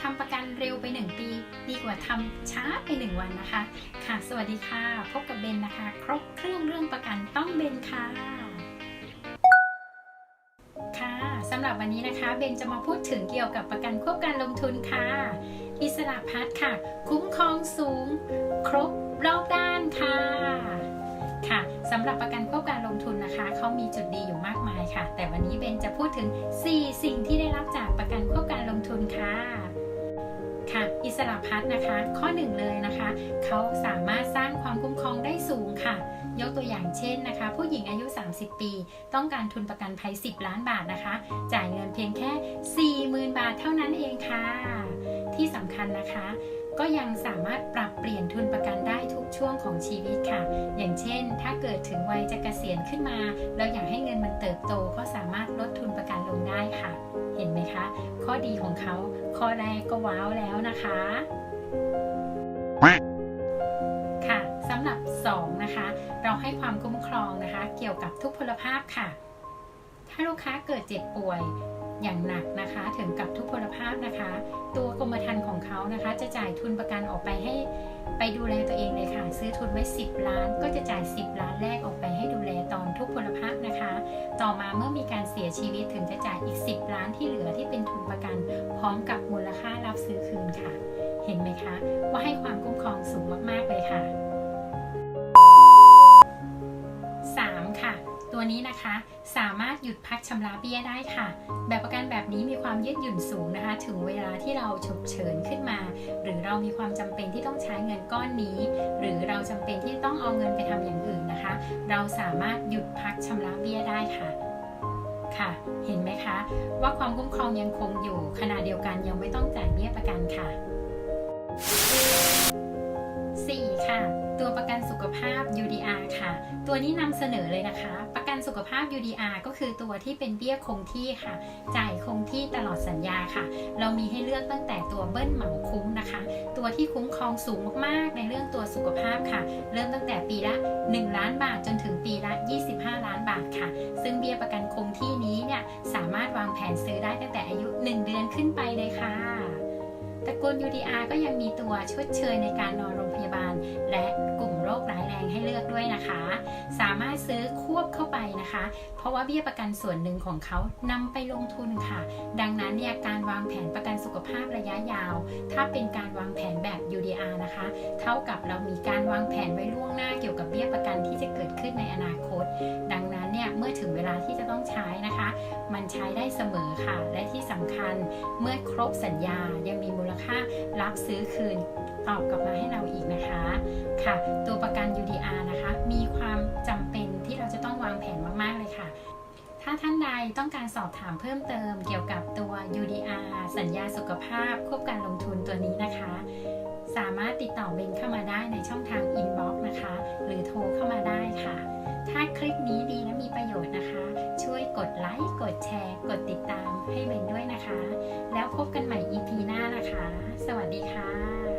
ทำประกันเร็วไป 1 ปี ดีกว่าทำช้าไป 1 วันนะคะ ค่ะ สวัสดีค่ะ พบกับเบนนะคะ ครบเครื่องเรื่องประกันต้องเบนค่ะ ค่ะสำหรับวันนี้นะคะ เบนจะมาพูดถึงเกี่ยวกับประกันควบการลงทุนค่ะ อิสระพัฒค่ะ คุ้มครองสูง ครบรอบด้านค่ะค่ะสำหรับประกันควบการลงทุนนะคะ เขามีจุดดีอยู่มากมายค่ะ แต่วันนี้เบนจะพูดถึง ทุนค่ะค่ะ อิสระพัฒนะคะ ข้อหนึ่งเลยนะคะ เขาสามารถสร้างความคุ้มครองได้สูงค่ะ ยกตัวอย่างเช่นนะคะ ผู้หญิงอายุ 30 ปี ต้องการทุนประกันภัย 10 ล้านบาทนะคะ จ่ายเงินเพียงแค่ 40,000 บาทเท่านั้นเองค่ะ ที่สำคัญนะคะ ก็ยังสามารถปรับเปลี่ยนทุนประกันได้ทุกช่วงของชีวิตค่ะ อย่างเช่น ถ้าเกิดถึงวัยจะเกษียณขึ้นมา เราอยากให้เงินมันเติบโตก็สามารถลดทุนประกันลงได้ค่ะ เห็นไหมคะ ข้อดีของเขาข้อแรกก็ว้าวแล้วนะคะค่ะสำหรับ 2 นะคะ เราให้ความคุ้มครองนะคะ เกี่ยวกับทุกพลภาพค่ะ ถ้าลูกค้าเกิดเจ็บป่วย อย่างหนักนะคะ ถึงกับทุกพลภาพนะคะ ตัวกรมธรรม์ของเขานะคะ จะจ่ายทุนประกันออกไปให้ไปดูแลตัวเองเลยค่ะ ซื้อทุนไว้ 10 ล้าน ก็จะจ่าย 10 ล้านแรกออกไปให้ดูแลตอนทุกพลภาพนะคะ ต่อมาเมื่อมีการเสียชีวิตถึงจะจ่ายอีก 10 ล้านที่เหลือที่เป็นทุนประกัน พร้อมกับมูลค่ารับซื้อคืนค่ะ เห็นไหมคะ ว่าให้ความคุ้มครองสูงมากๆเลยค่ะ ตัวนี้นะคะ สามารถหยุดพักชำระเบี้ยได้ค่ะ แบบประกันแบบนี้มีความยืดหยุ่นสูงนะคะ ถึงเวลาที่เราฉุกเฉินขึ้นมา หรือเรามีความจำเป็นที่ต้องใช้เงินก้อนนี้ หรือเราจำเป็นที่ต้องเอาเงินไปทำอย่างอื่นนะคะ เราสามารถหยุดพักชำระเบี้ยได้ค่ะค่ะ เห็นไหมคะ ว่าความคุ้มครองยังคงอยู่ขณะเดียวกันยังไม่ต้องจ่ายเบี้ยประกันค่ะ 4. ค่ะ ตัวประกันสุขภาพ UDR ค่ะ ตัวนี้นำเสนอเลยนะคะประ กันสุขภาพ UDR ก็คือตัวที่เป็นเบี้ยคงที่ค่ะ จ่ายคงที่ตลอดสัญญาค่ะ เรามีให้เลือกตั้งแต่ตัวเบิ้ลเหมาคุ้มนะคะ ตัวที่คุ้มครองสูงมากๆ ในเรื่องตัวสุขภาพค่ะ เริ่มตั้งแต่ปีละ 1 ล้านบาทจนถึงปีละ 25 ล้านบาทค่ะ ซึ่งเบี้ยประกันคงที่ ตระกูล UDR ก็ยังมีตัวชดเชยในการนอนโรงพยาบาล และกลุ่มโรคร้ายแรงให้เลือกด้วยนะคะ สามารถซื้อควบเข้าไปนะคะ เพราะว่าเบี้ยประกันส่วนหนึ่งของเขานำไปลงทุนค่ะ ดังนั้นเนี่ยการวางแผนประกันสุขภาพระยะยาว ถ้าเป็นการวางแผนแบบ UDR นะคะ เท่ากับเรามีการวางแผนไว้ล่วงหน้าเกี่ยวกับเบี้ยประกันที่จะเกิดขึ้นในอนาคต ดังนั้นเนี่ยเมื่อถึงเวลาที่จะต้องใช้นะคะ มันใช้ได้เสมอค่ะ และที่สำคัญเมื่อครบสัญญายังมีมูลค่า รับซื้อคืนตอบกลับมาให้เราอีกนะคะค่ะ ตัวประกัน UDR นะคะ มีความจำเป็นที่เราจะต้องวางแผนมากๆเลยค่ะ ถ้าท่านใดต้องการสอบถามเพิ่มเติมเกี่ยวกับตัว UDR สัญญาสุขภาพควบการลงทุนตัวนี้นะคะ สามารถติดต่อเบนเข้ามาได้ในช่องทาง inbox นะคะ หรือโทรเข้ามาได้ค่ะ ถ้าคลิปนี้ดีและมีประโยชน์นะคะ ช่วยกดไลค์กดแชร์ กดติดตามให้เบนด้วยนะคะ แล้วพบกันใหม่ คะ สวัสดีค่ะ